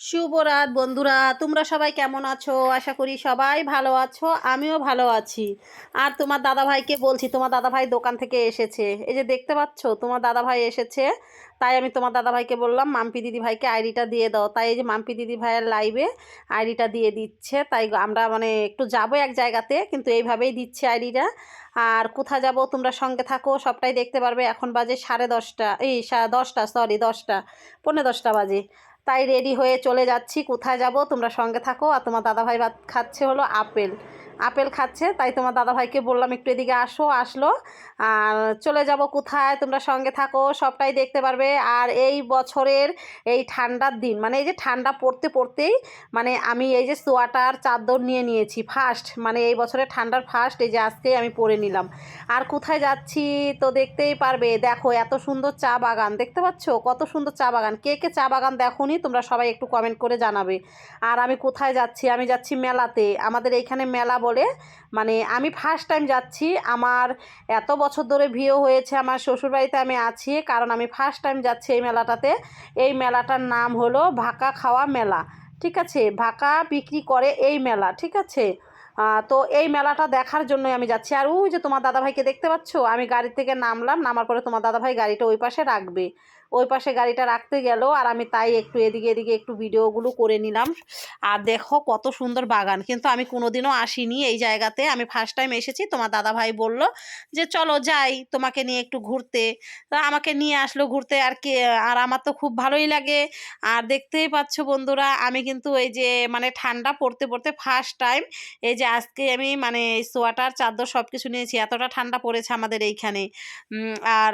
শুভ রাত বন্ধুরা, তোমরা সবাই কেমন আছো? আশা করি সবাই ভালো আছো, আমিও ভালো আছি। আর তোমার দাদা ভাইকে বলছি, তোমার দাদা ভাই দোকান থেকে এসেছে। এই যে দেখতে পাচ্ছ, তোমার দাদা ভাই এসেছে। তাই আমি তোমার দাদা ভাইকে বললাম, মাম্পি দিদি ভাইকে আইডিটা দিয়ে দাও। তাই এই যে মাম্পি দিদি ভাইয়ের লাইভে আইডিটা দিয়ে দিচ্ছে। তাই আমরা মানে একটু যাব এক জায়গাতে, কিন্তু এইভাবেই দিচ্ছে আইডিটা। আর কোথায় যাব, তোমরা সঙ্গে থাকো, সবটাই দেখতে পারবে। এখন বাজে সাড়ে দশটা, এই সা- দশটা সরি দশটা, পৌনে দশটা বাজে। তাই রেডি হয়ে চলে যাচ্ছি। কোথায় যাব? তোমরা সঙ্গে থাকো। আর তোমার দাদাভাই ভাত খাচ্ছে হলো আপেল। আপেল খাচ্ছে, তাই তোমার দাদাভাইকে বললাম একটু এদিকে আসো, আসলো। আর চলে যাব কোথায়? তোমরা সঙ্গে থাকো, সবটাই দেখতে পারবে। আর এই বছরের এই ঠান্ডার দিন মানে এই যে ঠান্ডা পড়তে পড়তেই মানে আমি এই যে সোয়াটার, চাদর নিয়ে নিয়েছি ফার্স্ট মানে এই বছরের ঠান্ডার ফার্স্ট এই যে আজকেই আমি পরে নিলাম। আর কোথায় যাচ্ছি তো দেখতেই পারবে। দেখো, এত সুন্দর চা বাগান, দেখতে পাচ্ছ? কত সুন্দর চা বাগান। কে কে চা বাগান দেখোনি, তোমরা সবাই একটু কমেন্ট করে জানাবে। আর আমি কোথায় যাচ্ছি? আমি যাচ্ছি মেলাতে। আমাদের এইখানে মেলা বলে। মানে আমি ফার্স্ট টাইম যাচ্ছি। আমার এত বছর ধরে ভিও হয়েছে, আমার শ্বশুরবাড়িতে আমি আছি। কারণ আমি ফার্স্ট টাইম যাচ্ছি এই মেলাটাতে। এই মেলাটার নাম হলো ভাকা খাওয়া মেলা। ঠিক আছে? ভাকা বিক্রি করে এই মেলা। ঠিক আছে? তো এই মেলাটা দেখার জন্যই আমি যাচ্ছি। আর ওই যে তোমার দাদাভাইকে দেখতে পাচ্ছ? আমি গাড়ি থেকে নামলাম, নামার পরে তোমার দাদাভাই গাড়িটা ওই পাশে রাখবে। ওই পাশে গাড়িটা রাখতে গেল আর আমি তাই একটু এদিকে এদিকে একটু ভিডিওগুলো করে নিলাম। আর দেখো কত সুন্দর বাগান। কিন্তু আমি কোনোদিনও আসিনি এই জায়গাতে। আমি ফার্স্ট টাইম এসেছি। তোমার দাদাভাই বলল যে, চলো যাই। তোমাকে নিয়ে একটু ঘুরতে। তা আমাকে নিয়ে আসলো ঘুরতে। আর কে, আর আমার তো খুব ভালোই লাগে। আর দেখতেই পাচ্ছ বন্ধুরা, আমি কিন্তু এই যে মানে ঠান্ডা পড়তে পড়তে ফার্স্ট টাইম এই যে আজকে আমি মানে সোয়াটার, চাদর সব কিছু নিয়েছি। এতটা ঠান্ডা পড়েছে আমাদের এইখানে। আর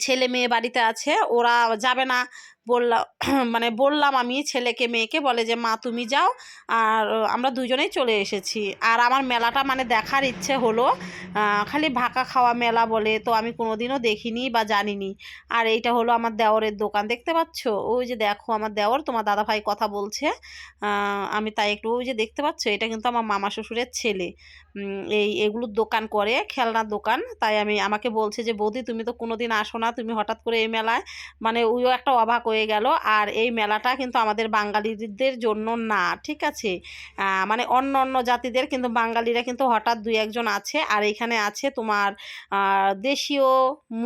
ছেলে মেয়ে বাড়িতে আছে ওরা যাবে না। বললাম মানে বললাম আমি ছেলেকে, মেয়েকে, বলে যে, মা, তুমি যাও। আর আমরা দুজনেই চলে এসেছি। আর আমার মেলাটা মানে দেখার ইচ্ছে হলো খালি ভাকা খাওয়া মেলা বলে, তো আমি কোনোদিনও দেখিনি বা জানিনি। আর এইটা হলো আমার দেওরের দোকান, দেখতে পাচ্ছ? ওই যে দেখো, আমার দেওর, তোমার দাদাভাই কথা বলছে। আমি তাই একটু ওই যে দেখতে পাচ্ছ? এটা কিন্তু আমার মামা শ্বশুরের ছেলে। এই এগুলোর দোকান করে, খেলনার দোকান। তাই আমি, আমাকে বলছে যে, বৌদি, তুমি তো কোনোদিন আসো না। তুমি হঠাৎ করে এই মেলায়? মানে ওইও একটা অবাক হয়ে গেল। আর এই মেলাটা কিন্তু আমাদের বাঙালিদের জন্য না, ঠিক আছে? মানে অন্য অন্য জাতিদের কিন্তু বাঙালিরা কিন্তু হঠাৎ দুই একজন আছে, আর এখানে আছে তোমার দেশীয়,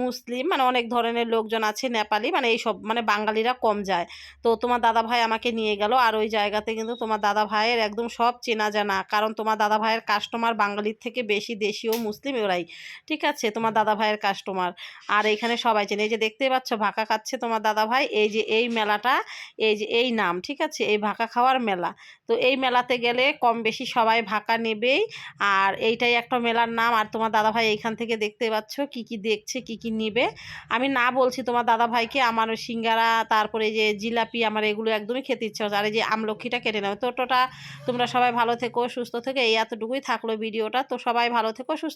মুসলিম মানে অনেক ধরনের লোকজন আছে, নেপালি মানে এইসব মানে বাঙালিরা কম যায়। তো তোমার দাদা ভাই আমাকে নিয়ে গেল, আর ওই জায়গাতে কিন্তু তোমার দাদা ভাইয়ের একদম সব চেনা জানা, কারণ তোমার দাদা ভাইয়ের কাস্টমার বাঙালির থেকে বেশি দেশীয়, মুসলিম ওরাই ঠিক আছে? তোমার দাদা ভাইয়ের কাস্টমার আর এখানে সবাই চেনে। এই যে দেখতেই পাচ্ছ, ভাকা খাচ্ছে তোমার দাদা ভাই এই যে এই মেলাটা, এই যে এই নাম, ঠিক আছে? এই ভাকা খাওয়ার মেলা। তো এই মেলাতে গেলে কম বেশি সবাই ভাকা নেবেই। আর এইটাই একটা মেলার নাম। আর তোমার দাদা ভাই এইখান থেকে দেখতে পাচ্ছ কি কি দেখছে, কি কি নিবে। আমি না বলছি তোমার দাদা ভাইকে আমার সিঙ্গারা, তারপরে যে জিলাপি, আমার এগুলো একদমই খেতে ইচ্ছে হচ্ছে আর এই যে আমলক্ষিটা কেটে নেবে। তো টোটা, তোমরা সবাই ভালো থেকো, সুস্থ থেকে। এই এতটুকুই থাকল ভিডিওটা। তো সবাই ভালো থেকো, সুস্থ